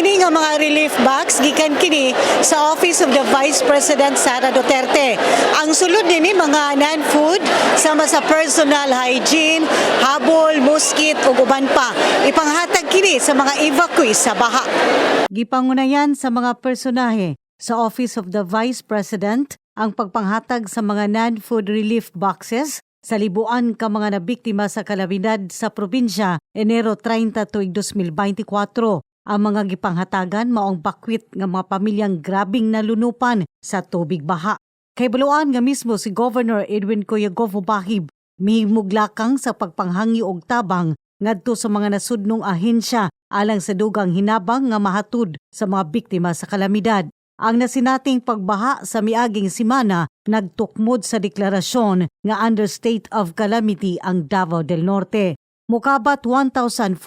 Kini nga mga relief box gikan kini sa Office of the Vice President Sara Duterte. Ang sulod nini mga non-food sama sa personal hygiene, habol, muskit ug uban pa. Ipanghatag kini sa mga evacuees sa baha. Gipangunayan sa mga personahe sa Office of the Vice President ang pagpanghatag sa mga non-food relief boxes sa libuan ka mga nabiktima sa kalamidad sa probinsya Enero 30 tuig 2024. Ang mga gipanghatagan maong bakwit nga mga pamilyang grabing nalunupan sa tubig baha. Kay buluan nga mismo si Governor Edwin Coyagovo Bahib mihimuglakang sa pagpanghangi og tabang ngadto sa mga nasudnong ahensya alang sa dugang hinabang nga mahatud sa mga biktima sa kalamidad. Ang nasinating pagbaha sa miaging simana nagtukmod sa deklarasyon nga under state of calamity ang Davao del Norte. Mukabat 1,428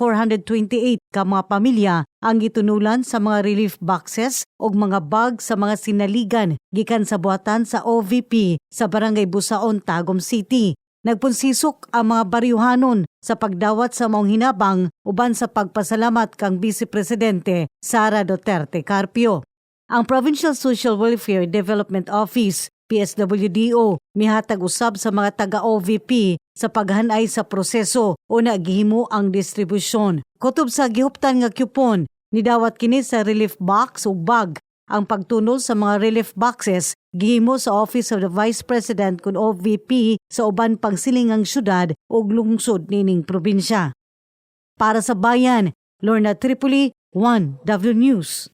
ka mga pamilya ang gitunulan sa mga relief boxes o mga bag sa mga sinaligan gikan sa buhatan sa OVP sa Barangay Busaon, Tagum City. Nagpunsisok ang mga baryuhanon sa pagdawat sa maong hinabang uban sa pagpasalamat kang Vice Presidente Sara Duterte Carpio. Ang Provincial Social Welfare Development Office PSWDO mihatag usab sa mga taga-OVP sa paghanay sa proseso o nagihimo ang distribusyon. Kutob sa gihuptan nga kupon, nidawat kini sa relief box o bag. Ang pagtunol sa mga relief boxes gihimo sa Office of the Vice President kun OVP sa uban pang silingang syudad ug lungsod nining probinsya. Para sa bayan, Lorna Tripoli, 1 W News.